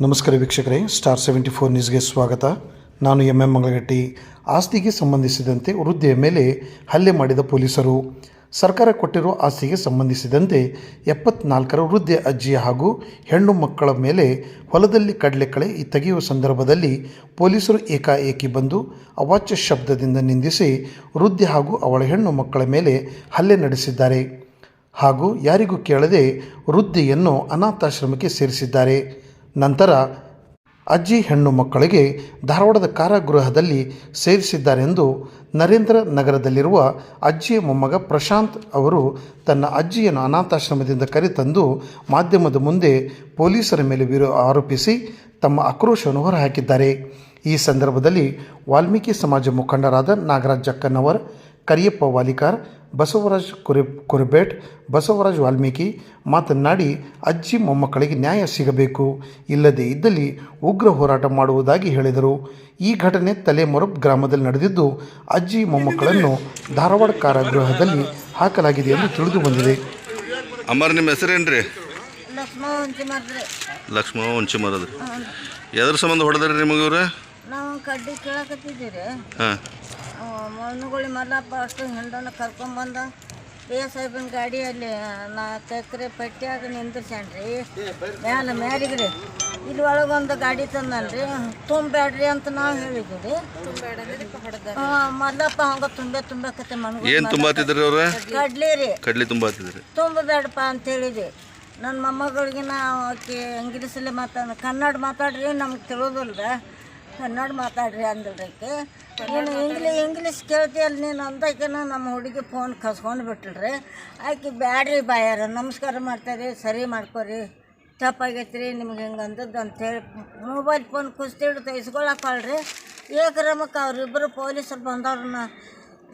ನಮಸ್ಕಾರ ವೀಕ್ಷಕರೇ star seventy four ನ್ಯೂಸ್ಗೆ ಸ್ವಾಗತ. ನಾನು ಎಂ ಎಂ ಮಂಗಳಗಟ್ಟಿ. ಆಸ್ತಿಗೆ ಸಂಬಂಧಿಸಿದಂತೆ ವೃದ್ಧೆಯ ಮೇಲೆ ಹಲ್ಲೆ ಮಾಡಿದ ಪೊಲೀಸರು. ಸರ್ಕಾರ ಕೊಟ್ಟಿರುವ ಆಸ್ತಿಗೆ ಸಂಬಂಧಿಸಿದಂತೆ ಎಪ್ಪತ್ನಾಲ್ಕರ ವೃದ್ಧೆ ಅಜ್ಜಿ ಹಾಗೂ ಹೆಣ್ಣು ಮಕ್ಕಳ ಮೇಲೆ ಹೊಲದಲ್ಲಿ ಕಡಲೆಕಳೆ ತೆಗೆಯುವ ಸಂದರ್ಭದಲ್ಲಿ ಪೊಲೀಸರು ಏಕಾಏಕಿ ಬಂದು ಅವಾಚ್ಯ ಶಬ್ದದಿಂದ ನಿಂದಿಸಿ ವೃದ್ಧೆ ಹಾಗೂ ಅವಳ ಹೆಣ್ಣು ಮಕ್ಕಳ ಮೇಲೆ ಹಲ್ಲೆ ನಡೆಸಿದ್ದಾರೆ. ಹಾಗೂ ಯಾರಿಗೂ ಕೇಳದೆ ವೃದ್ಧೆಯನ್ನು ಅನಾಥಾಶ್ರಮಕ್ಕೆ ಸೇರಿಸಿದ್ದಾರೆ. ನಂತರ ಅಜ್ಜಿ ಹೆಣ್ಣು ಮಕ್ಕಳಿಗೆ ಧಾರವಾಡದ ಕಾರಾಗೃಹದಲ್ಲಿ ಸೇರಿಸಿದ್ದಾರೆಂದು ನರೇಂದ್ರ ನಗರದಲ್ಲಿರುವ ಅಜ್ಜಿಯ ಮೊಮ್ಮಗ ಪ್ರಶಾಂತ್ ಅವರು ತನ್ನ ಅಜ್ಜಿಯನ್ನು ಅನಾಥಾಶ್ರಮದಿಂದ ಕರೆತಂದು ಮಾಧ್ಯಮದ ಮುಂದೆ ಪೊಲೀಸರ ಮೇಲೆ ವಿರೋ ಆರೋಪಿಸಿ ತಮ್ಮ ಆಕ್ರೋಶವನ್ನು ಹೊರಹಾಕಿದ್ದಾರೆ. ಈ ಸಂದರ್ಭದಲ್ಲಿ ವಾಲ್ಮೀಕಿ ಸಮಾಜ ಮುಖಂಡರಾದ ನಾಗರಾಜ್ ಜಕ್ಕನವರ್ ಕರಿಯಪ್ಪ ವಾಲಿಕಾರ್ ಬಸವರಾಜ್ ಕುರಿ ಕುರುಬೇಟ್ ಬಸವರಾಜ್ ವಾಲ್ಮೀಕಿ ಮಾತನಾಡಿ ಅಜ್ಜಿ ಮೊಮ್ಮಕ್ಕಳಿಗೆ ನ್ಯಾಯ ಸಿಗಬೇಕು. ಇಲ್ಲದೇ ಇದ್ದಲ್ಲಿ ಉಗ್ರ ಹೋರಾಟ ಮಾಡುವುದಾಗಿ ಹೇಳಿದರು. ಈ ಘಟನೆ ತಲೆಮೊರಬ್ ಗ್ರಾಮದಲ್ಲಿ ನಡೆದಿದ್ದು ಅಜ್ಜಿ ಮೊಮ್ಮಕ್ಕಳನ್ನು ಧಾರವಾಡ ಕಾರಾಗೃಹದಲ್ಲಿ ಹಾಕಲಾಗಿದೆ ಎಂದು ತಿಳಿದು ಬಂದಿದೆ. ಅಮರ್ ನಿಮ್ಮ ಹೆಸರೇನ್ರಿ ಲಕ್ಷ್ಮಣ ಎದ್ರ ಸಂಬಂಧ ಹೊಡೆದ್ರಿ ನಿಮಗೆ ಇವ್ರು? ನಾವು ಕಡ್ಡಿ ಕೇಳಕತ್ತಿದ್ದೀರಿ. ಹಾಂ. ಮಣ್ಣುಗುಳಿ ಮಲ್ಲಪ್ಪ ಅಷ್ಟು ಹಿಂಡನ ಕರ್ಕೊಂಬಂದ ಎಸ್ ಸಾಹೇಬನ ಗಾಡಿಯಲ್ಲಿ ನಾಲ್ಕು ಎಕರೆ ಪೆಟ್ಟಿಯಾಗ ನಿಂದಿರ್ಸ್ಯಾನ್ರಿ. ಮ್ಯಾಲ ಮ್ಯಾರಿಗ್ರಿ ಇಲ್ಲಿ ಒಳಗೊಂದು ಗಾಡಿ ತಂದನ್ರಿ. ತುಂಬ್ಯಾಡ್ರಿ ಅಂತ ನಾವು ಹೇಳಿದ್ವಿ ಮಲ್ಲಪ್ಪ ಹಂಗ ತುಂಬೆ ತುಂಬಕತ್ತೆ ಮಣ್ಣು ಏನು ತುಂಬಾತಿದ್ರಿ ಅವ್ರ? ಕಡ್ಲಿ ರೀ. ಕಡ್ಲಿ ತುಂಬಾತಿದ್ರಿ ತುಂಬಬೇಡಪ್ಪ ಅಂತ ಹೇಳಿದ್ವಿ. ನನ್ನ ಮೊಮ್ಮಗಳಿಗೆ ನಾವು ಆಕೆ ಇಂಗ್ಲೀಷಲ್ಲೇ ಮಾತಾಡ ಕನ್ನಡ ಮಾತಾಡ್ರಿ ನಮ್ಗೆ ತಿಳಿಯೋದಿಲ್ಲ ಕನ್ನಡ ಮಾತಾಡ್ರಿ ಅಂದಳ್ರಿ ಆಕೆ. ನೀನು ಇಂಗ್ಲಿ ಇಂಗ್ಲೀಷ್ ಕೇಳ್ತೀಯಲ್ಲ ನೀನು ಅಂದಕಿನ ನಮ್ಮ ಹುಡುಗಿ ಫೋನ್ ಕಸ್ಕೊಂಡು ಬಿಟ್ಟಳ್ರಿ. ಆಕೆ ಬ್ಯಾಡ್ರಿ ಬಾಯಾರ ನಮಸ್ಕಾರ ಮಾಡ್ತಾರೆ ಸರಿ ಮಾಡ್ಕೊರಿ. ತಪ್ಪಾಗೈತ್ರಿ ನಿಮ್ಗೆ ಹಿಂಗೆ ಅಂದದ್ದು ಅಂತೇಳಿ ಮೊಬೈಲ್ ಫೋನ್ ಕುಸ್ತಿ ಹಿಡ್ದು ಇಸ್ಕೊಳಕ್ಕಳ್ರಿ ಏಕ್ರಮಕ್ಕೆ ಅವರಿಬ್ಬರು ಪೊಲೀಸರು ಬಂದವ್ರನ್ನ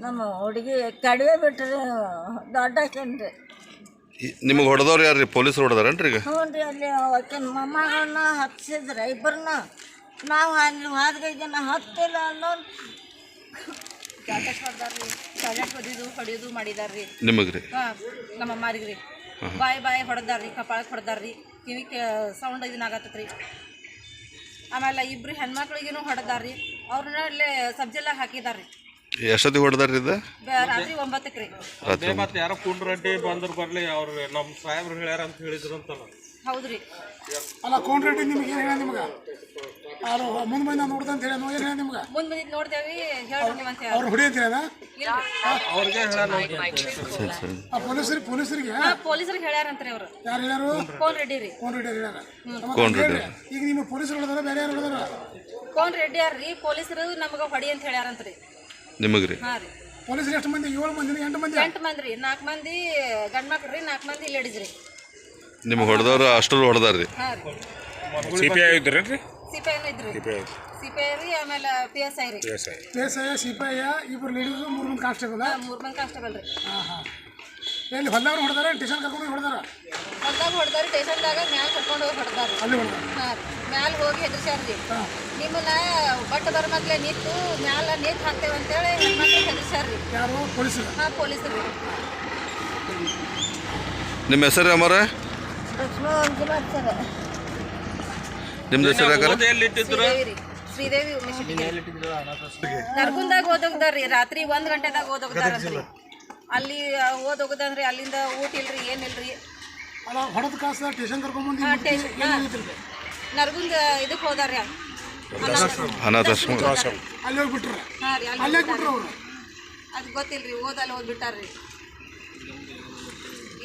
ನಮ್ಮ ಹುಡುಗಿ ಕಡಿಮೆ ಬಿಟ್ಟರೆ ದೊಡ್ಡ ಹಾಕ್ಯನ್ರಿ ನಿಮಗೆ ಹೊಡೆದವ್ರು ಯಾರು ರೀ ಪೊಲೀಸರು ಹೊಡೆದಾರೇನ್ರಿ ಈಗ? ಹ್ಞೂ ರೀ ಅಲ್ಲಿ ಆಕಿನ ಮೊಮ್ಮಗಳನ್ನ ಹತ್ತಿಸಿದ್ರೆ ಇಬ್ಬರನ್ನ ನಾವು ಅಲ್ಲಿ ಜನ ಹತ್ತಿಲ್ಲ ಅನ್ನೋ ಟಾಯ್ಲೆಟ್ ಹೊಡಿದು ಹೊಡಿಯೋದು ಮಾಡಿದಾರ್ರಿ. ನಿಮಗೆ ರೀ ಹಾಂ ನಮ್ಮ ಅಮ್ಮಾರಿಗೆ ರೀ ಬಾಯಿ ಬಾಯಿ ಹೊಡೆದಾರ್ರಿ ಕಪಾಳಕ್ಕೆ ಹೊಡೆದಾರ್ರಿ. ಕಿವಿ ಸೌಂಡ್ ಇದನ್ನಾಗತ್ತೈತ್ರಿ ಆಮೇಲೆ ಇಬ್ರು ಹೆಣ್ಮಕ್ಳಿಗೇನು ಹೊಡೆದಾರ್ರಿ. ಅವ್ರನ್ನ ಅಲ್ಲೇ ಸಬ್ಜೆಲ್ಲ ಹಾಕಿದಾರ್ರಿ. ಎಷ್ಟೊತ್ತಿಗೆ ಹೊಡೆದಾರ್ರಿ ಇದು? ರಾತ್ರಿ ಒಂಬತ್ತಕ್ಕೆ ರೀ ಅದೇ ಮತ್ತೆ ಯಾರೋ ಕುಂಡ್ರಡ್ಡಿ ಬಂದ್ರು ಬರ್ಲಿ ಅವ್ರು ನಮ್ಮ ಸಾಹೇಬ್ರು ಹೇಳ್ಯಾರ ಅಂತ ಹೇಳಿದ್ರು ಅಂತಲ್ಲ. ಹೌದ್ರಿ. ಅಲ್ಲ ಕೋನ್ರೆಡ್ಡಿ ನಿಮ್ಗೆ ಏನು ಹೇಳ ನಿಮ್ಗೆ? ಅವ್ರು ಮುಂದೆ ಬಂದು ನೋಡ್ದ ಅಂತ ಹೇಳಿ ನಿಮ್ಗೆ? ಮುಂದ್ ಬಂದಿದ್ ನೋಡ್ತೇವಿ ಹೇಳ್ರಿ ನೀವು ಅಂತ ಹೇಳಿ ಅವ್ರು ಹೊಡಿ ಅಂತ ಹೇಳ ಅವ್ರಿಗೆ ಸರಿ ಸರಿ ಆ ಪೊಲೀಸರಿಗೆ? ಪೊಲೀಸರಿಗೆ ಪೊಲೀಸರಿಗೆ ಹೇಳ್ಯಾರಂತ್ರಿ ಅವ್ರು. ಯಾರು ಹೇಳ್ಯಾರು? ಕೋನ್ ರೆಡ್ಡಿ ರೀ. ಹೇಳ್ಯಾರ. ಈಗ ನಿಮ್ಮ ಪೊಲೀಸರು ಹೇಳಿದಾರ ಬೇರೆ ಯಾರು ಹೇಳಿದಾರ ಕೋನ್ ರೆಡ್ಡಿ ಯಾರ್ರಿ ಪೊಲೀಸರು ನಮಗೆ ಹೊಡಿ ಅಂತ ಹೇಳ್ಯಾರಂತ್ರಿ. ನಿಮಗ್ರಿ ಹಾಂ ರೀ. ಪೊಲೀಸರು ಎಷ್ಟು ಮಂದಿ? ಏಳು ಮಂದಿ ಎಂಟು ಮಂದಿ? ಎಂಟು ಮಂದಿ ರೀ. ನಾಲ್ಕು ಮಂದಿ ಗಂಡ್ ಮಕ್ಳು ರೀ ನಾಲ್ಕು ಮಂದಿ ಲೇಡೀಸ್ ರೀ. ನಿಮಗೆ ಹೊಡೆದವ್ರು ಅಷ್ಟರು ಹೊಡೆದಾರ್ರಿ ಹಾಂ ರೀ. ಸಿ ಪಿ ಐ ಇದ್ರೇನ್ರಿ? ಸಿಪಾಯಿನೂ ಇದ್ರಿ. ಸಿಪಾಯಿ ರೀ ಆಮೇಲೆ ಪಿ ಎಸ್ ಐ ರೀ. P S I. ಸಿಪಾಯಿ ಇಬ್ಬರು ಲೇಡೀಸು ಮೂರು ಮಂದಿ ಕಾನ್ಸ್ಟೇಬಲ್ ಮೂರು ಮಂದಿ ಕಾನ್ಸ್ಟೇಬಲ್ ರೀ. ಹಾಂ ಹಾಂ. ಎಲ್ಲಿ ಹೊಲ್ದಾಗ ಹೊಡೆದಾರ ಟೇಷನ್ ಕರ್ಕೊಂಡು ಹೊಡೆದಾರ? ಹೊಲ್ದಾಗ ಹೊಡೆದಾರಿ ಟೇಷನ್ದಾಗ ಮ್ಯಾಲ ಕರ್ಕೊಂಡು ಹೋಗಿ ಹೊಡೆದಾರಿ ಅಲ್ಲಿ ಹೊಡೆದಾರ? ಹಾಂ ರೀ ಮ್ಯಾಲ ಹೋಗಿ ಹೆದರ್ಸ್ಯಾರ್ರಿ ನಿಮ್ಮನ್ನ ಬಟ್ ಬರ ಮೊದ್ಲೇ ನಿಂತು ಮ್ಯಾಲ ನೀರು ಹಾಕ್ತೇವೆ ಅಂತೇಳಿ ಹೆಣ್ಮಕ್ಳು ಹೆದರ್ಸ್ಯಾರ್ರಿ ಯಾರು? ಪೊಲೀಸರು? ಹಾಂ ಪೊಲೀಸರು. ರೀ ನಿಮ್ಮ ಹೆಸರು ಅಮ್ಮ ಲಕ್ಷ್ಮಣ ನಿಮ್ದು ಹೆಸರು ಯಾಕಾರ ಎಲ್ಲಿ ಇಟ್ಟಿದ್ರು? ಶ್ರೀದೇವಿ ಉಮೇಶ್ ನರ್ಗುಂದಾಗ ಓದೋಗ್ದಾರ್ರಿ ರಾತ್ರಿ ಒಂದ್ ಗಂಟೆದಾಗ ಓದೋಗ್ದಾರಂತ್ರಿ ಅಲ್ಲಿ ಓದೋಗದಂದ್ರಿ ಅಲ್ಲಿಂದ ಊಟ ಇಲ್ರಿ ಏನಿಲ್ರಿ ಅಲ್ಲ ಹೊಡೆದ ಕಾಸ ಟೇಷನ್ ಕರ್ಕೊಂಡ್ಬಂದು. ನರ್ಗುಂದ ಇದಕ್ಕೆ ಹೋದಾರ್ರಿ ಅನಾಥಾಶ್ರಮ. ಅಲ್ಲಿ ಹೋಗ್ಬಿಟ್ರು. ಹಾಂ ರೀ ಅಲ್ಲಿ ಅಲ್ಲೇ ಬಿಟ್ರು ಅವರು. ಅದು ಗೊತ್ತಿಲ್ರಿ ಓದಲ್ಲಿ ಓದ್ಬಿಟ್ಟಾರ್ರಿ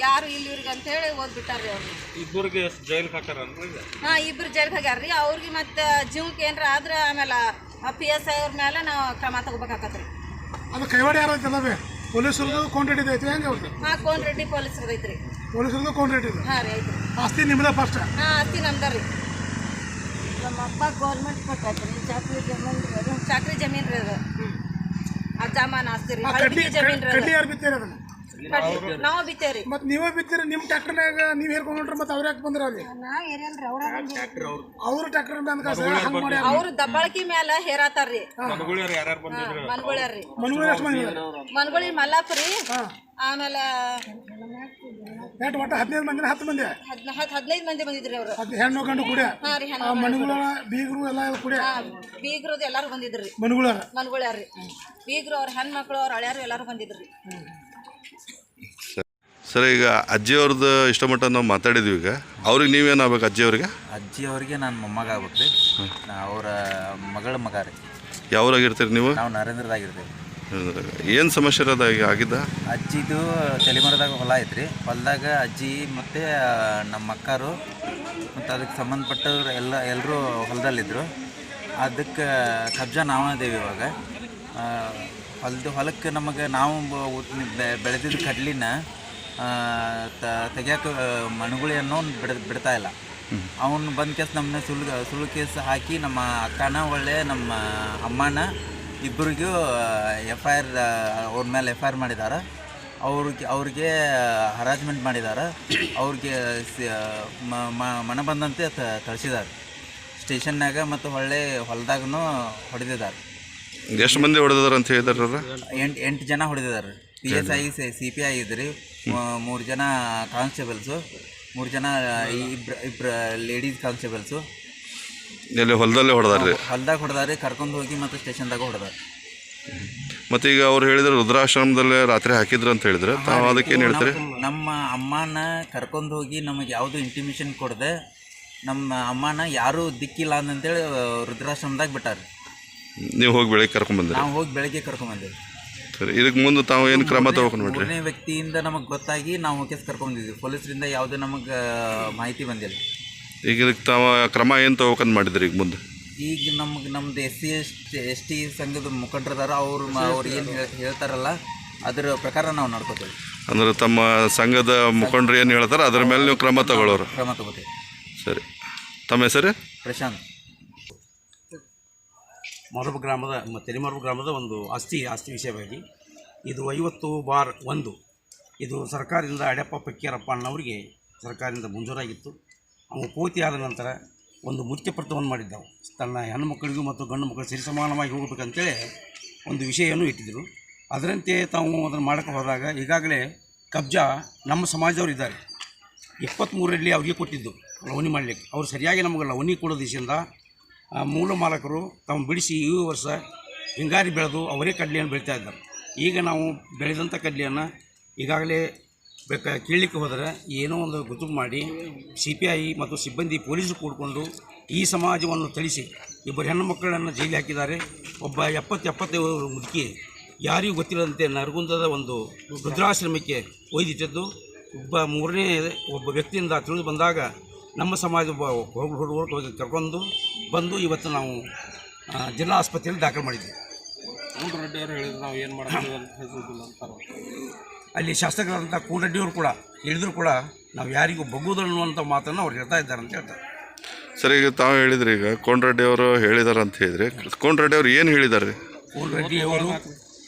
ಯಾರು ಇಲ್ಲಿ ಇವ್ರಿಗೆ ಅಂತೇಳಿ ಓದ್ಬಿಟ್ಟಾರ್ರಿ ಅವ್ರು. ಇಬ್ಬರಿಗೆ ಜೈಲ್ ಹಾಕಾರನ್ರಿ ಹಾಂ ಇಬ್ರು ಜೈಲ್ಗೆ ಹೋಗ್ಯಾರ್ರಿ. ಅವ್ರಿಗೆ ಮತ್ತೆ ಜೀವಕ್ಕೆ ಏನ್ರ ಆದ್ರೆ ಆಮೇಲೆ ಪಿ ಎಸ್ ಐ ಅವ್ರ ಮೇಲೆ ನಾವು ಕ್ರಮ ತಗೋಬೇಕಾಕತ್ರಿ. ಅದು ಕೈವಾಡ ಯಾರು ಐತಲ್ಲವೇ ಪೊಲೀಸರದು ಕೋನ್ರೆಡ್ಡಿ ಐತೆ ಹೆಂಗೆ ಅವ್ರದ್ದು ಹಾಂ ಕೋನ್ ರೆಡ್ಡಿ ಪೊಲೀಸರು ಐತ್ರಿ. ಪೊಲೀಸರದು ಕೋನ್ರೆಡ್ಡಿ ಇದೆ? ಹಾಂ ರೀ ಐತ್ರಿ. ಆಸ್ತಿ ನಿಮ್ಮದ ಫಸ್ಟ್ ಹಾಂ ಆಸ್ತಿ ನಮ್ದಾರಿ ನಮ್ಮ ಅಪ್ಪ ಗೌರ್ಮೆಂಟ್ ಕೊಟ್ಟೈತ್ರಿ ಚಾಕ್ರಿ ಜಮೀನು ಚಾಕ್ರಿ ಜಮೀನ್ ರೀ ಅದು ಆಸ್ತಿ ರೀ. ಆ ಕಡ್ಲಿ ಜಮೀನ್ ರೀ ಕಡ್ಲಿ ಯಾರು ಬಿತ್ತೀರಿ ಅದನ್ನ? ಕಡ್ಲಿ ನಾವು ಬಿತ್ತೇವ್ರಿ ಮತ್ತೆ ನೀವೇ ಬಿತ್ತೀರಿ ನಿಮ್ಮ ಟ್ರ್ಯಾಕ್ಟರ್ನಾಗ ನೀವು ಹೇರ್ಕೊಂಡು ಹೊಂಟ್ರೆ ಮತ್ತೆ ಅವ್ರು ಯಾಕೆ ಬಂದ್ರ ಅಲ್ಲಿ? ಅವ್ರ ಅವ್ರು? ಟ್ರ್ಯಾಕ್ಟರ್ ಬಂದ ಕಾಸ ಹಂಗೆ ಮಾಡಿ ಅವ್ರು ದಬ್ಬಾಳಕಿ ಮ್ಯಾಲ ಹೇರಾತಾರ್ರಿ. ಮನುಗಳು ಯಾರ್ಯಾರು ಬಂದಿದ್ರು? ಯಾರು ಮನುಗಳು ಎಷ್ಟು ಮಂದಿ ಇದ್ದಾರೆ? ಮನ್ಗೊಳಿ ಆಮೇಲೆ ಎಷ್ಟು ಒಟ್ಟು ಹದಿನೈದು ಮಂದಿ ಹತ್ತು ಮಂದಿ? ಹದಿನ ಹತ್ತು ಹದಿನೈದು ಮಂದಿ ಬಂದಿದ್ರಿ ಅವರು. ಹೆಣ್ಣು ಗಂಡು ಕೂಡ ಮನೆಗಳ ಬೀಗರು ಎಲ್ಲ ಕೂಡ ಎಲ್ಲರೂ ಬಂದಿದ್ರಿ. ಮನೆಗಳ ರೀ ಬೀಗ್ರು ಅವ್ರ ಹೆಣ್ಮಕ್ಳು ಅವ್ರ ಹಳ್ಯಾರು ಎಲ್ಲರೂ ಬಂದಿದ್ರಿ. ಸರ್ ಈಗ ಅಜ್ಜಿಯವ್ರದ್ದು ಇಷ್ಟ ಮಟ್ಟ ನಾವು ಮಾತಾಡಿದ್ವಿ ಈಗ. ಅವ್ರಿಗೆ ನೀವೇನು ಆಗ್ಬೇಕು ಅಜ್ಜಿಯವ್ರಿಗೆ ಅಜ್ಜಿ ನನ್ನ ನಾನು ಮೊಮ್ಮಗ ಆಗ್ಬೇಕು ರೀ ಅವರ ಮಗಳ ಮಗ ರೀ. ಯಾವ್ರಾಗಿರ್ತೀರಿ ನೀವು? ನಾವು ನರೇಂದ್ರದಾಗಿರ್ತೀವಿ. ಏನು ಸಮಸ್ಯೆ ಇರೋದು ಈಗ ಆಗಿದ್ದ? ಅಜ್ಜಿದು ತಲೆಮರದಾಗ ಹೊಲ ಐತ್ರಿ. ಹೊಲದಾಗ ಅಜ್ಜಿ ಮತ್ತು ನಮ್ಮ ಅಕ್ಕರು ಮತ್ತು ಅದಕ್ಕೆ ಸಂಬಂಧಪಟ್ಟವ್ರು ಎಲ್ಲ ಎಲ್ಲರೂ ಹೊಲದಲ್ಲಿದ್ದರು ಅದಕ್ಕೆ ಕಬ್ಜಾ ನಾವೇ ಅದೇವಿ ಇವಾಗ. ಹೊಲದ ಹೊಲಕ್ಕೆ ನಮಗೆ ನಾವು ಬೆಳೆದಿದ್ದ ಕಡ್ಲಿನ ತೆಗಿಯೋಕೆ ಮಣಗುಳಿ ಅನ್ನೋ ಬಿಡ ಬಿಡ್ತಾ ಇಲ್ಲ. ಅವನು ಬಂದ ಕೇಸ್ ನಮ್ಮನ್ನ ಸುಳ್ಳು ಸುಳ್ಳು ಕೇಸ್ ಹಾಕಿ ನಮ್ಮ ಅಕ್ಕನ ಒಳ್ಳೆ ನಮ್ಮ ಅಮ್ಮನ ಇಬ್ಬರಿಗೂ ಎಫ್ ಐ ಆರ್ ಅವ್ರ ಮೇಲೆ ಎಫ್ ಐ ಆರ್ ಮಾಡಿದ್ದಾರೆ ಅವ್ರಿಗೆ ಅವ್ರಿಗೆ ಹರಾಜ್ಮೆಂಟ್ ಮಾಡಿದ್ದಾರೆ ಅವ್ರಿಗೆ ಸ- ಮ- ಮ- ಮನ ಬಂದಂತೆ ತಳಿಸಿದ್ದಾರೆ ಸ್ಟೇಷನ್ನಾಗ ಮತ್ತು ಹೊಳ್ಳೆ ಹೊಲದಾಗೂ ಹೊಡೆದಿದ್ದಾರೆ ಎಷ್ಟು ಮಂದಿ ಹೊಡೆದಿದ್ದಾರೆ ಅಂತ ಹೇಳಿದಾರ ಎಂಟು ಎಂಟು ಜನ ಹೊಡೆದಿದ್ದಾರೆ P S I C P I ಇದ್ರಿ. ಮೂರು ಜನ ಕಾನ್ಸ್ಟೇಬಲ್ಸು ಮೂರು ಜನ ಇಬ್ರು ಇಬ್ರು ಲೇಡೀಸ್ ಕಾನ್ಸ್ಟೇಬಲ್ಸು ಎಲ್ಲಿ ಹೊಲದಲ್ಲೇ ಹೊಡೆದಾರ್ರಿ? ಹೊಲ್ದಾಗ ಹೊಡೆದಾರೆ ಕರ್ಕೊಂಡು ಹೋಗಿ ಮತ್ತು ಸ್ಟೇಷನ್ದಾಗ ಹೊಡೆದಾರೆ. ಮತ್ತು ಈಗ ಅವ್ರು ಹೇಳಿದ್ರು ರುದ್ರಾಶ್ರಮದಲ್ಲೇ ರಾತ್ರಿ ಹಾಕಿದ್ರು ಅಂತ ಹೇಳಿದ್ರೆ. ತಾವು ಅದಕ್ಕೆ ಏನು ಹೇಳ್ತೀರಿ? ನಮ್ಮ ಅಮ್ಮನ ಕರ್ಕೊಂಡು ಹೋಗಿ ನಮಗೆ ಯಾವುದು ಇಂಟಿಮೇಷನ್ ಕೊಡದೆ ನಮ್ಮ ಅಮ್ಮನ ಯಾರೂ ದಿಕ್ಕಿಲ್ಲ ಅಂತೇಳಿ ರುದ್ರಾಶ್ರಮದಾಗ ಬಿಟ್ಟಾರೆ. ನೀವು ಹೋಗಿ ಬೆಳಗ್ಗೆ ಕರ್ಕೊಂಡ್ಬಂದ್ರೆ ನಾವು ಹೋಗಿ ಬೆಳಗ್ಗೆ ಕರ್ಕೊಂಬಂದೇವಿ ಸರಿ ಇದಕ್ಕೆ ಮುಂದೆ ತಾವು ಏನು ಕ್ರಮ ತಗೋಕೊಂಡು ಮೂರನೇ ವ್ಯಕ್ತಿಯಿಂದ ನಮಗೆ ಗೊತ್ತಾಗಿ ನಾವು ಕೇಸ್ ಕರ್ಕೊಂಡಿದ್ವಿ. ಪೊಲೀಸರಿಂದ ಯಾವುದೇ ನಮಗೆ ಮಾಹಿತಿ ಬಂದಿಲ್ಲ. ಈಗ ಇದಕ್ಕೆ ತಾವು ಕ್ರಮ ಏನು ತಗೋಕಂತ ಮಾಡಿದ್ರಿ ಈಗ ಮುಂದೆ? ಈಗ ನಮ್ಗೆ ನಮ್ದು S C S S T ಸಂಘದ ಮುಖಂಡರದಾರ ಅವ್ರು ಅವ್ರು ಏನು ಹೇಳ್ತಾರಲ್ಲ ಅದರ ಪ್ರಕಾರ ನಾವು ನಡ್ಕೋತೀವಿ. ಅಂದ್ರೆ ತಮ್ಮ ಸಂಘದ ಮುಖಂಡರು ಏನು ಹೇಳ್ತಾರೆ ಅದ್ರ ಮೇಲೆ ನೀವು ಕ್ರಮ ತಗೊಳ್ಳೋರು ಕ್ರಮ ತಗೋತೀವಿ. ಸರಿ. ತಮ್ಮ ಹೆಸರು? ಪ್ರಶಾಂತ್. ಮರಬ ಗ್ರಾಮದ ತೆಲಿಮರಬ ಗ್ರಾಮದ ಒಂದು ಆಸ್ತಿ ಆಸ್ತಿ ವಿಷಯವಾಗಿ ಇದು ಐವತ್ತು ಬಾರ್ ಒಂದು. ಇದು ಸರ್ಕಾರದಿಂದ ಅಡ್ಯಪ್ಪ ಪಕ್ಕೀರಪ್ಪ ಅಣ್ಣವರಿಗೆ ಸರ್ಕಾರದಿಂದ ಮಂಜೂರಾಗಿತ್ತು. ಅವನು ಪೂರ್ತಿ ಆದ ನಂತರ ಒಂದು ಮುಖ್ಯಪತ್ರವನ್ನು ಮಾಡಿದ್ದವು. ತನ್ನ ಹೆಣ್ಣುಮಕ್ಕಳಿಗೂ ಮತ್ತು ಗಂಡು ಮಕ್ಕಳು ಸರಿ ಸಮಾನವಾಗಿ ಹೋಗಬೇಕಂತೇಳಿ ಒಂದು ವಿಷಯವನ್ನು ಇಟ್ಟಿದ್ದರು ಅದರಂತೆ ತಾವು ಅದನ್ನು ಮಾಡೋಕ್ಕೆ ಹೋದಾಗ ಈಗಾಗಲೇ ಕಬ್ಜಾ ನಮ್ಮ ಸಮಾಜದವರು ಇದ್ದಾರೆ. ಇಪ್ಪತ್ತ್ಮೂರರಲ್ಲಿ ಅವರಿಗೆ ಕೊಟ್ಟಿದ್ದು ಲವಣಿ ಮಾಡಲಿಕ್ಕೆ. ಅವರು ಸರಿಯಾಗಿ ನಮಗೆ ಲವಣಿ ಕೊಡೋ ದಿಶೆಯಿಂದ ಮೂಲ ಮಾಲಕರು ತಮ್ಮ ಬಿಡಿಸಿ ಈ ವರ್ಷ ಹಿಂಗಾರಿ ಬೆಳೆದು ಅವರೇ ಕಡ್ಲೆಯನ್ನು ಬೆಳೀತಾ ಇದ್ದಾರೆ. ಈಗ ನಾವು ಬೆಳೆದಂಥ ಕಡ್ಲೆಯನ್ನು ಈಗಾಗಲೇ ಬೇಕ ಕೀಳಲಿಕ್ಕೆ ಹೋದರೆ ಏನೋ ಒಂದು ಗೊತ್ತು ಮಾಡಿ ಸಿ ಪಿ ಐ ಮತ್ತು ಸಿಬ್ಬಂದಿ ಪೊಲೀಸರು ಕೂಡಿಕೊಂಡು ಈ ಸಮಾಜವನ್ನು ಥಳಿಸಿ ಇಬ್ಬರು ಹೆಣ್ಣು ಮಕ್ಕಳನ್ನು ಜೈಲಿಗೆ ಹಾಕಿದ್ದಾರೆ. ಒಬ್ಬ ಎಪ್ಪತ್ತು ಎಪ್ಪತ್ತೈದು ಮುದುಕಿ ಯಾರಿಗೂ ಗೊತ್ತಿಲ್ಲದಂತೆ ನರಗುಂದದ ಒಂದು ರುದ್ರಾಶ್ರಮಕ್ಕೆ ಒಯ್ದಿಟ್ಟದ್ದು. ಒಬ್ಬ ಮೂರನೇ ಒಬ್ಬ ವ್ಯಕ್ತಿಯಿಂದ ತಿಳಿದು ಬಂದಾಗ ನಮ್ಮ ಸಮಾಜ ಒಬ್ಬ ಹುಡುಗರು ಹೋಗಿ ಕರ್ಕೊಂಡು ಬಂದು ಇವತ್ತು ನಾವು ಜಿಲ್ಲಾ ಆಸ್ಪತ್ರೆಯಲ್ಲಿ ದಾಖಲು ಮಾಡಿದ್ವಿ. ರೆಡ್ಡಿ ಅವರು ಹೇಳಿದ್ರು ನಾವು ಏನು ಮಾಡ್ತೀವಿ ಅಂತ ಅಲ್ಲಿ ಶಾಸಕರಾದಂಥ ಕೂಡಡ್ಡಿಯವರು ಕೂಡ ಹೇಳಿದ್ರು ಕೂಡ ನಾವು ಯಾರಿಗೂ ಬಗ್ಗುದು ಅನ್ನುವಂಥ ಮಾತನ್ನು ಅವ್ರು ಹೇಳ್ತಾ ಇದ್ದಾರೆ ಅಂತ ಹೇಳ್ತಾರೆ. ಸರಿ ಈಗ ತಾವು ಹೇಳಿದ್ರಿ ಈಗ ಕೋಂಡ್ರೆಡ್ಡಿ ಅವರು ಹೇಳಿದಾರೆ ಅಂತ ಹೇಳಿದ್ರಿ. ಕೋಂಡ್ರೆಡ್ಡಿ ಅವರು ಏನು ಹೇಳಿದ್ದಾರೆ ಕೋಂಡ್ರೆಡ್ಡಿ ಅವರು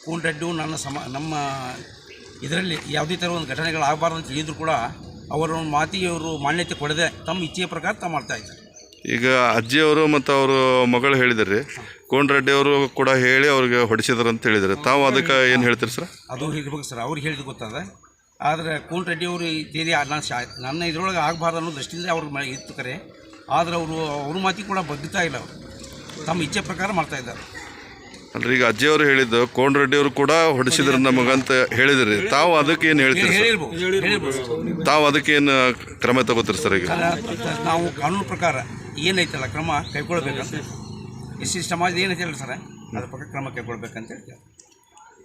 ಕೋಂಡ್ರೆಡ್ಡಿ ರೆಡ್ಡಿ ನನ್ನ ಸಮ ನಮ್ಮ ಇದರಲ್ಲಿ ಯಾವುದೇ ಥರ ಒಂದು ಘಟನೆಗಳು ಆಗಬಾರ್ದು ಅಂತ ಹೇಳಿದ್ರು ಕೂಡ ಅವರ ಮಾತಿಗೆ ಅವರು ಮಾನ್ಯತೆ ಕೊಡದೆ ತಮ್ಮ ಇಚ್ಛೆಯ ಪ್ರಕಾರ ತಾವು ಮಾಡ್ತಾ ಇದ್ದಾರೆ. ಈಗ ಅಜ್ಜಿಯವರು ಮತ್ತು ಅವರು ಮಗಳು ಹೇಳಿದ್ರಿ ಕೋನ್ ರೆಡ್ಡಿ ಅವರು ಕೂಡ ಹೇಳಿ ಅವ್ರಿಗೆ ಹೊಡಿಸಿದಾರೆ ಅಂತ ಹೇಳಿದ್ದಾರೆ. ತಾವು ಅದಕ್ಕೆ ಏನು ಹೇಳ್ತೀರಿ ಸರ್? ಅದು ಹೇಳ್ಬೇಕು ಸರ್. ಅವ್ರಿಗೆ ಹೇಳಿದ್ದು ಗೊತ್ತದ. ಆದರೆ ಕೋನ್ ರೆಡ್ಡಿ ಅವರು ಇದೇರಿ ನಾನು ಶಾ ನನ್ನ ಇದರೊಳಗೆ ಆಗಬಾರ್ದು ಅನ್ನೋ ದೃಷ್ಟಿಯಿಂದ ಅವ್ರ ಇತ್ತು ಕರೆ. ಆದರೆ ಅವರು ಅವ್ರ ಮಾತಿಗೆ ಕೂಡ ಬಗ್ಗುತ್ತಾ ಇಲ್ಲ ಅವರು. ತಮ್ಮ ಇಚ್ಛೆ ಪ್ರಕಾರ ಮಾಡ್ತಾ ಇದ್ದಾರೆ. ಅಲ್ರಿ ಈಗ ಅಜ್ಜಿಯವರು ಹೇಳಿದ್ದು ಕೋಣ ರೆಡ್ಡಿ ಅವರು ಕೂಡ ಹೊಡಿಸಿದ್ರು ನಮಗಂತ ಹೇಳಿದ್ರಿ. ತಾವು ಅದಕ್ಕೆ ಏನು ಹೇಳ್ತೀರಿ ಸರ್? ತಾವು ಅದಕ್ಕೇನು ಏನು ಕ್ರಮ ತಗೋತೀರಿ ಸರ್ ಈಗ? ನಾವು ಕಾನೂನು ಪ್ರಕಾರ ಏನೈತಲ್ಲ ಕ್ರಮ ಕೈಗೊಳ್ಬೇಕಂತ? ಎಸ್ ಸಿ ಸಮಾಜದ ಏನೈತಲ್ಲ ಸರ್? ಅದ್ರ ಪ್ರಕಾರ ಕ್ರಮ ಕೈಗೊಳ್ಬೇಕಂತ ಹೇಳ್ತಾರೆ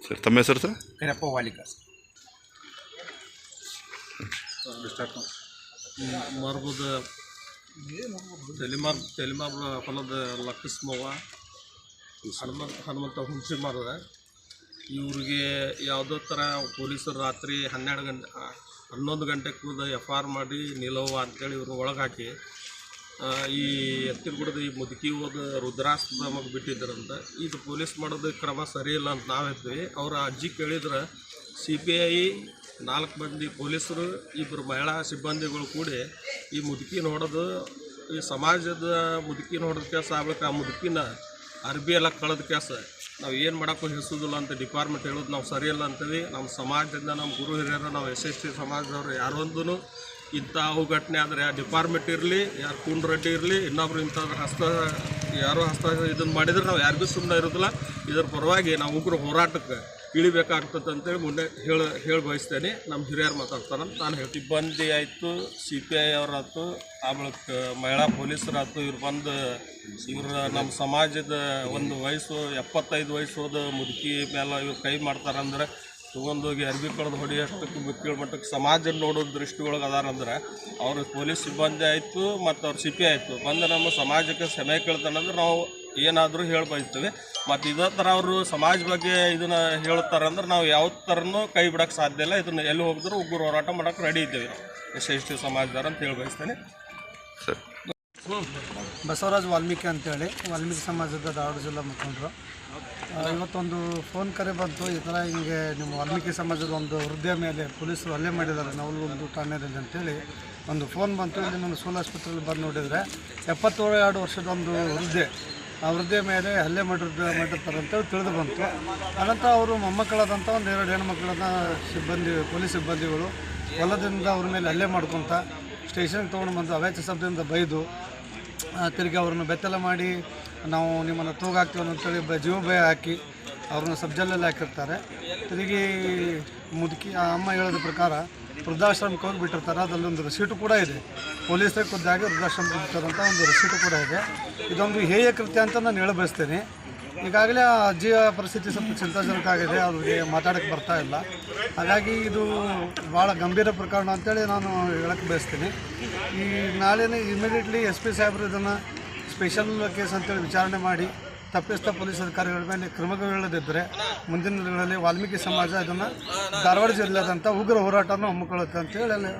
ಸರ್ ತಮ್ಮ ಹೆಸರು ಸರ್? ಕರಿಯಪ್ಪ ವಾಲಿಕ ಮರ್ಬದ ತೆಲಿಮಾರ್ ತೆಲಿಮಾರ್ ಹೊಲದ ಲಕ್ಷ್ಮವ್ವ. ಹನುಮಂತ ಹನುಮಂತ ಹುಣಸಿ ಮಾರದ ಇವ್ರಿಗೆ ಯಾವುದೋ ಥರ ಪೊಲೀಸರು ರಾತ್ರಿ ಹನ್ನೆರಡು ಗಂಟೆ ಹನ್ನೊಂದು ಗಂಟೆ ಕೂದ ಎಫ್ ಆರ್ ಮಾಡಿ ನಿಲ್ಲವ್ವ ಅಂತೇಳಿ ಇವ್ರು ಒಳಗೆ ಹಾಕಿ ಈ ಎತ್ತಿನಗುಡದ ಈ ಮುದುಕಿ ಹೋದ ರುದ್ರಾಸ್ತಮಗೆ ಬಿಟ್ಟಿದ್ರಂತ. ಇದು ಪೊಲೀಸ್ ಮಾಡೋದು ಕ್ರಮ ಸರಿ ಇಲ್ಲ ಅಂತ ನಾವು ಹೇಳ್ತೀವಿ. ಅವ್ರ ಅಜ್ಜಿ ಕೇಳಿದ್ರೆ, ಸಿ ಪಿ ಐ ನಾಲ್ಕು ಮಂದಿ ಪೊಲೀಸರು ಇಬ್ಬರು ಮಹಿಳಾ ಸಿಬ್ಬಂದಿಗಳು ಕೂಡಿ ಈ ಮುದುಕಿ ನೋಡೋದು, ಈ ಸಮಾಜದ ಮುದುಕಿ ನೋಡೋದು ಕೆಲಸ ಆಗ್ಬೇಕು. ಆ ಮುದುಕಿನ ಅರ್ಬಿ ಎಲ್ಲ ಕಳೆದ ಕೆಲಸ. ನಾವು ಏನು ಮಾಡೋಕ್ಕೂ ಹೆಸೋದಿಲ್ಲ ಅಂತ ಡಿಪಾರ್ಟ್ಮೆಂಟ್ ಹೇಳೋದು ನಾವು ಸರಿಯಲ್ಲ ಅಂತೀವಿ ನಮ್ಮ ಸಮಾಜದಿಂದ ನಮ್ಮ ಗುರು ಹಿರಿಯರು, ನಾವು ಎಸ್ ಎಸ್ ಟಿ ಸಮಾಜದವ್ರು ಯಾರೊಂದೂ ಇಂಥ ಅವು ಘಟನೆ ಯಾರು ಡಿಪಾರ್ಟ್ಮೆಂಟ್ ಇರಲಿ, ಯಾರು ಕೂನ್ ರೆಡ್ಡಿ ಇರಲಿ, ಇನ್ನೊಬ್ರು ಇಂಥ ಹಸ್ತ, ಯಾರೋ ಹಸ್ತ ಇದನ್ನು ಮಾಡಿದರೆ ನಾವು ಯಾರಿಗೂ ಸುಮ್ಮನೆ ಇರೋದಿಲ್ಲ. ಇದರ ಪರವಾಗಿ ನಾವು ಉಗ್ರ ಹೋರಾಟಕ್ಕೆ ಇಳಿಬೇಕಾಗ್ತದೆ ಅಂತೇಳಿ ಮುಂದೆ ಹೇಳ, ಹೇಳಿ ಬಯಸ್ತೇನೆ. ನಮ್ಮ ಹಿರಿಯರು ಮಾತಾಡ್ತಾರಂತ ನಾನು ಹೇಳ್ತೀನಿ. ಸಿಬ್ಬಂದಿ ಆಯಿತು ಸಿ ಪಿ ಐ ಅವರಾಯ್ತು ಆಮೇಲೆ ಮಹಿಳಾ ಪೊಲೀಸರಾಯ್ತು, ಇವ್ರು ಬಂದು ಇವ್ರ ನಮ್ಮ ಸಮಾಜದ ಒಂದು ವಯಸ್ಸು, ಎಪ್ಪತ್ತೈದು ವಯಸ್ಸು ಹೋದ ಮುದುಕಿ ಮೇಲೆ ಇವ್ರು ಕೈ ಮಾಡ್ತಾರಂದ್ರೆ ತಗೊಂಡೋಗಿ ಅರ್ಬಿ ಕಳೆದು ಹೊಡಿಯೋಷ್ಟಕ್ಕೆ ಕೀಳು ಮಟ್ಟಕ್ಕೆ ಸಮಾಜ ನೋಡೋದು ದೃಷ್ಟಿ ಒಳಗೆ ಅದಾರಂದ್ರೆ ಅವರು ಪೊಲೀಸ್ ಸಿಬ್ಬಂದಿ ಆಯಿತು ಮತ್ತು ಅವ್ರ ಸಿ ಪಿ ಆಯಿತು. ಬಂದು ನಮ್ಮ ಸಮಾಜಕ್ಕೆ ಸಮಯ ಕೇಳ್ತಾನಂದ್ರೆ ನಾವು ಏನಾದರೂ ಹೇಳಿ ಬಯಸ್ತೇವೆ ಮತ್ತು ಇದೇ ಥರ ಅವರು ಸಮಾಜ ಬಗ್ಗೆ ಇದನ್ನು ಹೇಳ್ತಾರಂದ್ರೆ ನಾವು ಯಾವ ಥರನೂ ಕೈ ಬಿಡೋಕ್ಕೆ ಸಾಧ್ಯ ಇಲ್ಲ. ಇದನ್ನು ಎಲ್ಲಿ ಹೋಗಿದ್ರು ಉಗ್ರ ಹೋರಾಟ ಮಾಡೋಕೆ ರೆಡಿ ಇದ್ದೇವೆ ನಾವು. ಎಸ್ ಎಸ್ ಟಿ ಸಮಾಜದವ್ರು ಅಂತ ಹೇಳಿ ಬಯಸ್ತೇನೆ ಸರ್ ಬಸವರಾಜ ವಾಲ್ಮೀಕಿ ಅಂತೇಳಿ. ವಾಲ್ಮೀಕಿ ಸಮಾಜದ ಧಾರವಾಡ ಜಿಲ್ಲಾ ಮುಖಂಡರು. ಇವತ್ತೊಂದು ಫೋನ್ ಕರೆ ಬಂತು. ಈ ಥರ ಹಿಂಗೆ ನಿಮ್ಮ ವಾಲ್ಮೀಕಿ ಸಮಾಜದ ಒಂದು ವೃದ್ಧಿಯ ಮೇಲೆ ಪೊಲೀಸರು ಹಲ್ಲೆ ಮಾಡಿದ್ದಾರೆ ನವಲಗುಂದು ಠಾಣೆಯಲ್ಲಿ ಅಂತೇಳಿ ಒಂದು ಫೋನ್ ಬಂತು. ಇಲ್ಲಿ ನಮ್ಮ ಸೂಲ್ ಆಸ್ಪತ್ರೆಯಲ್ಲಿ ಬಂದು ನೋಡಿದರೆ ಎಪ್ಪತ್ತೇಳು ಎರಡು ವರ್ಷದ ಒಂದು ವೃದ್ಧೆ ವೃದ್ಧೆಯ ಮೇಲೆ ಹಲ್ಲೆ ಮಾಡಿರ್ತ ಮಾಡಿರ್ತಾರೆ ತಿಳಿದು ಬಂತು. ಅನಂತರ ಅವರು ಮೊಮ್ಮಕ್ಕಳಾದಂಥ ಒಂದು ಎರಡು ಹೆಣ್ಮಕ್ಳನ್ನ ಸಿಬ್ಬಂದಿ, ಪೊಲೀಸ್ ಸಿಬ್ಬಂದಿಗಳು ಹೊಲದಿಂದ ಅವ್ರ ಮೇಲೆ ಹಲ್ಲೆ ಮಾಡ್ಕೊತ ಸ್ಟೇಷನ್ಗೆ ತೊಗೊಂಡು ಬಂದು ಅವೇಚ ಶಬ್ದದಿಂದ ಬೈದು ತಿರ್ಗಿ ಅವ್ರನ್ನ ಬೆತ್ತಲೆ ಮಾಡಿ ನಾವು ನಿಮ್ಮನ್ನು ತೂಗಾಕ್ತೀವಿ ಅಂತೇಳಿ ಬ ಜೀವ ಭಯ ಹಾಕಿ ಅವ್ರನ್ನ ಸಬ್ಜಲ್ಲಲ್ಲಿ ಹಾಕಿರ್ತಾರೆ. ತಿರುಗಿ ಮುದುಕಿ, ಆ ಅಮ್ಮ ಹೇಳೋದ್ರ ಪ್ರಕಾರ ವೃದ್ಧಾಶ್ರಮಕ್ಕೆ ಹೋಗಿ ಬಿಟ್ಟಿರ್ತಾರೆ. ಅದರಲ್ಲೊಂದು ರಸೀಟು ಕೂಡ ಇದೆ. ಪೊಲೀಸರೇ ಖುದ್ದಾಗಿ ವೃದ್ಧಾಶ್ರಮಕ್ಕೆ ಬಿಟ್ಟಿರೋಂಥ ಒಂದು ರಸೀಟು ಕೂಡ ಇದೆ. ಇದೊಂದು ಹೇಯ ಕೃತ್ಯ ಅಂತ ನಾನು ಹೇಳ ಬಯಸ್ತೇನೆ. ಈಗಾಗಲೇ ಆ ಅಜ್ಜಿಯ ಪರಿಸ್ಥಿತಿ ಸ್ವಲ್ಪ ಚಿಂತಾಜನಕ ಆಗಿದೆ. ಅವ್ರಿಗೆ ಮಾತಾಡೋಕ್ಕೆ ಬರ್ತಾ ಇಲ್ಲ. ಹಾಗಾಗಿ ಇದು ಭಾಳ ಗಂಭೀರ ಪ್ರಕರಣ ಅಂತೇಳಿ ನಾನು ಹೇಳಕ್ಕೆ ಬಯಸ್ತೀನಿ. ಈ ನಾಳೆನೇ ಇಮಿಡಿಯೇಟ್ಲಿ ಎಸ್ ಪಿ ಸಾಹೇಬರು ಇದನ್ನು ಸ್ಪೆಷಲ್ ಕೇಸ್ ಅಂತೇಳಿ ವಿಚಾರಣೆ ಮಾಡಿ ತಪ್ಪಿಸ್ತ ಪೊಲೀಸ್ ಅಧಿಕಾರಿಗಳ ಮೇಲೆ ಕ್ರಮಗಳಿದ್ದರೆ ಮುಂದಿನ ದಿನಗಳಲ್ಲಿ ವಾಲ್ಮೀಕಿ ಸಮಾಜ ಅದನ್ನು ಧಾರವಾಡ ಜಿಲ್ಲೆಯಾದಂಥ ಉಗ್ರ ಹೋರಾಟವನ್ನು ಹಮ್ಮಿಕೊಳ್ಳುತ್ತೆ ಅಂತೇಳಿ ಅಲ್ಲಿ